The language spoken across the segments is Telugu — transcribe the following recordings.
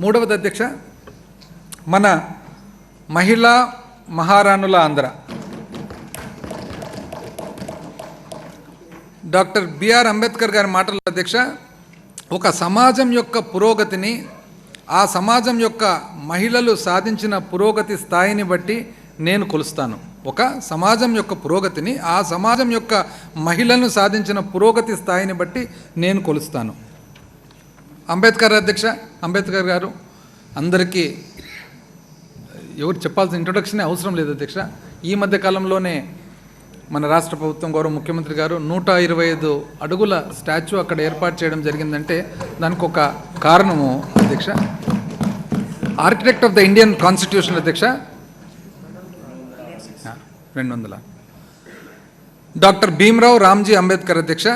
మూడవది అధ్యక్ష మన మహిళా మహారాణుల Andhra. Doctor B R Ambedkar గారి మాటల అధ్యక్ష ఒక సమాజం యొక్క పురోగతిని ఆ సమాజం యొక్క మహిళలు సాధించిన పురోగతి స్థాయిని బట్టి నేను కొలుస్తాను. ఒక సమాజం యొక్క పురోగతిని ఆ సమాజం యొక్క మహిళలను సాధించిన పురోగతి స్థాయిని బట్టి నేను కొలుస్తాను. అంబేద్కర్ అధ్యక్ష అంబేద్కర్ గారు అందరికీ ఎవరు చెప్పాల్సిన ఇంట్రొడక్షన్ అవసరం లేదు అధ్యక్ష. ఈ మధ్య కాలంలోనే మన రాష్ట్ర ప్రభుత్వం గౌరవ ముఖ్యమంత్రి గారు నూట ఇరవై ఐదు అడుగుల స్టాచ్యూ అక్కడ ఏర్పాటు చేయడం జరిగిందంటే దానికి ఒక కారణము అధ్యక్ష. Architect of the Indian constitution అధ్యక్ష. రెండు వందల. డాక్టర్ భీమ్రావు రామ్జీ అంబేద్కర్ అధ్యక్ష.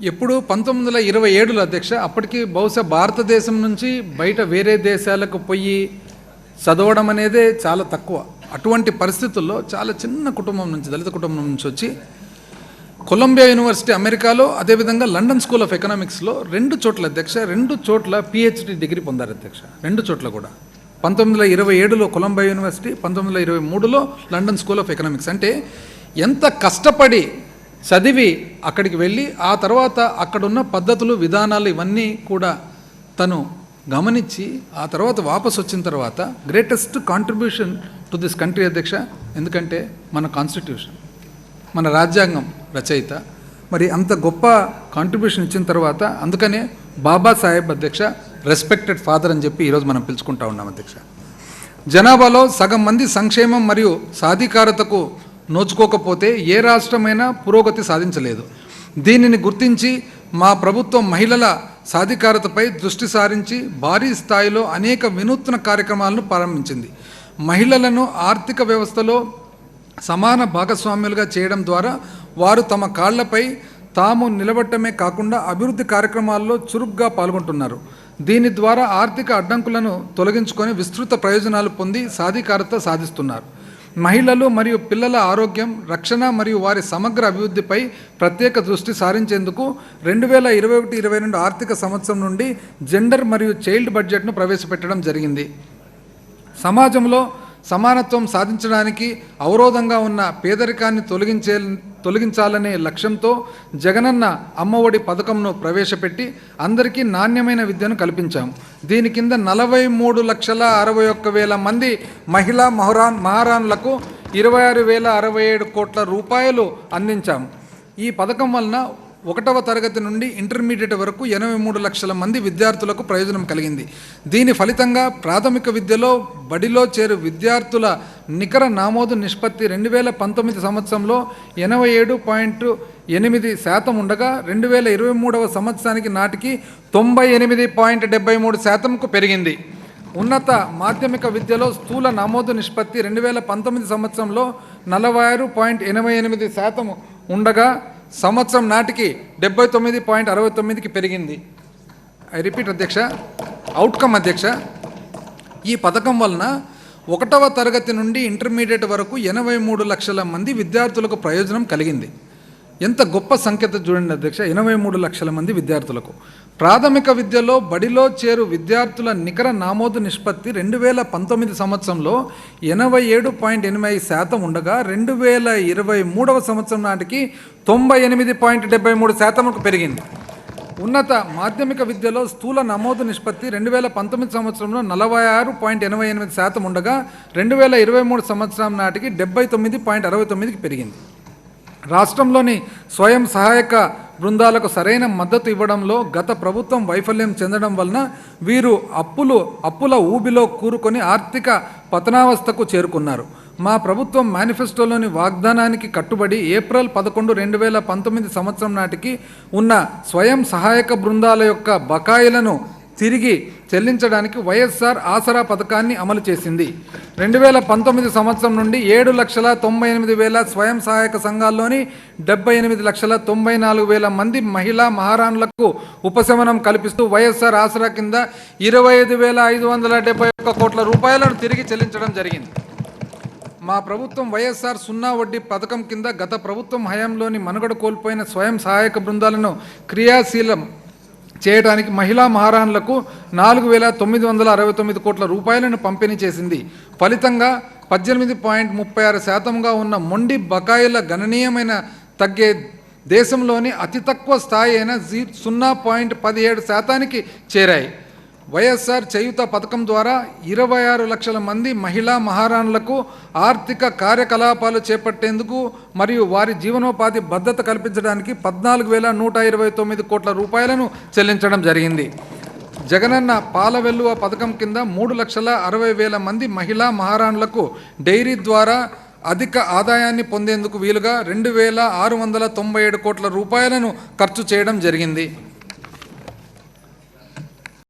ఎప్పుడు పంతొమ్మిది వందల ఇరవై ఏడులో అధ్యక్ష అప్పటికి బహుశా భారతదేశం నుంచి బయట వేరే దేశాలకు పోయి చదవడం అనేదే చాలా తక్కువ. అటువంటి పరిస్థితుల్లో చాలా చిన్న కుటుంబం నుంచి దళిత కుటుంబం నుంచి వచ్చి కొలంబియా యూనివర్సిటీ అమెరికాలో అదేవిధంగా లండన్ స్కూల్ ఆఫ్ ఎకనామిక్స్లో రెండు చోట్ల అధ్యక్ష రెండు చోట్ల పిహెచ్డి డిగ్రీ పొందారు అధ్యక్ష. రెండు చోట్ల కూడా. పంతొమ్మిది వందల ఇరవై ఏడులో కొలంబియా యూనివర్సిటీ పంతొమ్మిది వందల ఇరవై మూడులో లండన్ స్కూల్ ఆఫ్ ఎకనామిక్స్. అంటే ఎంత కష్టపడి చదివి అక్కడికి వెళ్ళి ఆ తర్వాత అక్కడున్న పద్ధతులు విధానాలు ఇవన్నీ కూడా తను గమనించి ఆ తర్వాత వాపస్ వచ్చిన తర్వాత greatest contribution to this country అధ్యక్ష ఎందుకంటే మన కాన్స్టిట్యూషన్ మన రాజ్యాంగం రచయిత. మరి అంత గొప్ప కాంట్రిబ్యూషన్ ఇచ్చిన తర్వాత అందుకనే బాబాసాహెబ్ అధ్యక్ష రెస్పెక్టెడ్ ఫాదర్ అని చెప్పి ఈరోజు మనం పిలుచుకుంటా ఉన్నాం అధ్యక్ష. జనాభాలో సగం మంది సంక్షేమం మరియు సాధికారతకు నోచుకోకపోతే ఏ రాష్ట్రమైనా పురోగతి సాధించలేదు. దీనిని గుర్తించి మా ప్రభుత్వం మహిళల సాధికారతపై దృష్టి సారించి భారీ స్థాయిలో అనేక వినూత్న కార్యక్రమాలను ప్రారంభించింది. మహిళలను ఆర్థిక వ్యవస్థలో సమాన భాగస్వామ్యులుగా చేయడం ద్వారా వారు తమ కాళ్ళపై తాము నిలబడటమే కాకుండా అభివృద్ధి కార్యక్రమాల్లో చురుగ్గా పాల్గొంటున్నారు. దీని ద్వారా ఆర్థిక అడ్డంకులను తొలగించుకొని విస్తృత ప్రయోజనాలు పొంది సాధికారత సాధిస్తున్నారు. మహిళలు మరియు పిల్లల ఆరోగ్యం రక్షణ మరియు వారి సమగ్ర అభివృద్ధిపై ప్రత్యేక దృష్టి సారించేందుకు రెండు వేల ఇరవై ఒకటి ఇరవై రెండు ఆర్థిక సంవత్సరం నుండి జెండర్ మరియు చైల్డ్ బడ్జెట్ను ప్రవేశపెట్టడం జరిగింది. సమాజంలో సమానత్వం సాధించడానికి అవరోధంగా ఉన్న పేదరికాన్ని తొలగించే తొలగించాలనే లక్ష్యంతో జగనన్న అమ్మఒడి పథకంను ప్రవేశపెట్టి అందరికీ నాణ్యమైన విద్యను కల్పించాం. దీని కింద నలభై మూడు లక్షల అరవై ఒక్క వేల మంది మహిళా మహరాన్ మహారాన్లకు ఇరవై ఆరు వేల అరవై ఏడు కోట్ల రూపాయలు అందించాం. ఈ పథకం వలన ఒకటవ తరగతి నుండి ఇంటర్మీడియట్ వరకు ఎనభై మూడు లక్షల మంది విద్యార్థులకు ప్రయోజనం కలిగింది. దీని ఫలితంగా ప్రాథమిక విద్యలో బడిలో చేరు విద్యార్థుల నికర నామోదు నిష్పత్తి రెండు వేల పంతొమ్మిది సంవత్సరంలో ఎనభై ఏడు పాయింట్ ఎనిమిది శాతం ఉండగా రెండు వేల ఇరవై మూడవ సంవత్సరానికి నాటికి తొంభై ఎనిమిది పాయింట్ డెబ్బై మూడు శాతంకు పెరిగింది. ఉన్నత మాధ్యమిక విద్యలో స్థూల నమోదు నిష్పత్తి రెండు వేల పంతొమ్మిది సంవత్సరంలో నలభై ఆరు పాయింట్ ఎనభై ఎనిమిది శాతం ఉండగా సంవత్సరం నాటికి డెబ్బై తొమ్మిది పాయింట్ అరవై తొమ్మిదికి పెరిగింది. ఐ రిపీట్ అధ్యక్ష అవుట్కమ్ అధ్యక్ష ఈ పథకం వలన ఒకటవ తరగతి నుండి ఇంటర్మీడియట్ వరకు ఎనభై మూడు లక్షల మంది విద్యార్థులకు ప్రయోజనం కలిగింది. ఎంత గొప్ప సంఖ్యత చూడండి అధ్యక్ష ఎనభై మూడు లక్షల మంది విద్యార్థులకు. ప్రాథమిక విద్యలో బడిలో చేరు విద్యార్థుల నికర నామోదు నిష్పత్తి రెండు వేల పంతొమ్మిది సంవత్సరంలో ఎనభై ఏడు పాయింట్ ఎనిమిది శాతం ఉండగా రెండు వేల ఇరవై మూడవ సంవత్సరం నాటికి తొంభై ఎనిమిది పాయింట్ డెబ్బై మూడు శాతంకు పెరిగింది. ఉన్నత మాధ్యమిక విద్యలో స్థూల నమోదు నిష్పత్తి రెండు వేల పంతొమ్మిది సంవత్సరంలో నలభై ఆరు పాయింట్ ఎనభై ఎనిమిది శాతం ఉండగా రెండు వేల ఇరవై మూడు సంవత్సరం నాటికి డెబ్బై తొమ్మిది పాయింట్ అరవై తొమ్మిదికి పెరిగింది. రాష్ట్రంలోని స్వయం సహాయక బృందాలకు సరైన మద్దతు ఇవ్వడంలో గత ప్రభుత్వం వైఫల్యం చెందడం వలన వీరు అప్పులు అప్పుల ఊబిలో కూరుకొని ఆర్థిక పతనావస్థకు చేరుకున్నారు. మా ప్రభుత్వం మేనిఫెస్టోలోని వాగ్దానానికి కట్టుబడి ఏప్రిల్ పదకొండు రెండు వేల పంతొమ్మిది సంవత్సరం నాటికి ఉన్న స్వయం సహాయక బృందాల యొక్క బకాయిలను తిరిగి చెల్లించడానికి వైఎస్ఆర్ ఆసరా పథకాన్ని అమలు చేసింది. రెండు వేల పంతొమ్మిది సంవత్సరం నుండి ఏడు లక్షల తొంభై ఎనిమిది వేల స్వయం సహాయక సంఘాల్లోని డెబ్బై ఎనిమిది లక్షల తొంభై నాలుగు వేల మంది మహిళా మహారాణులకు ఉపశమనం కల్పిస్తూ వైఎస్ఆర్ ఆసరా కింద ఇరవై ఐదు వేల ఐదు వందల డెబ్బై ఒక్క కోట్ల రూపాయలను తిరిగి చెల్లించడం జరిగింది. మా ప్రభుత్వం వైఎస్ఆర్ సున్నా వడ్డీ పథకం కింద గత ప్రభుత్వం హయాంలోని మనుగడ కోల్పోయిన స్వయం సహాయక బృందాలను క్రియాశీలం చేయడానికి మహిళా మహారాణులకు నాలుగు వేల తొమ్మిది వందల అరవై తొమ్మిది కోట్ల రూపాయలను పంపిణీ చేసింది. ఫలితంగా పద్దెనిమిది పాయింట్ ముప్పై ఆరు శాతంగా ఉన్న మొండి బకాయిల గణనీయమైన తగ్గే దేశంలోని అతి తక్కువ స్థాయి అయిన జీ సున్నా పాయింట్ పదిహేడు శాతానికి చేరాయి. వైఎస్ఆర్ చేయుత పథకం ద్వారా ఇరవై ఆరు లక్షల మంది మహిళా మహారాణులకు ఆర్థిక కార్యకలాపాలు చేపట్టేందుకు మరియు వారి జీవనోపాధి భద్రత కల్పించడానికి పద్నాలుగు వేల నూట ఇరవై తొమ్మిది కోట్ల రూపాయలను చెల్లించడం జరిగింది. జగనన్న పాల వెల్లువ పథకం కింద మూడు లక్షల అరవై వేల మంది మహిళా మహారాణులకు డైరీ ద్వారా అధిక ఆదాయాన్ని పొందేందుకు వీలుగా రెండు వేల ఆరు వందల తొంభై ఏడు కోట్ల రూపాయలను ఖర్చు చేయడం జరిగింది.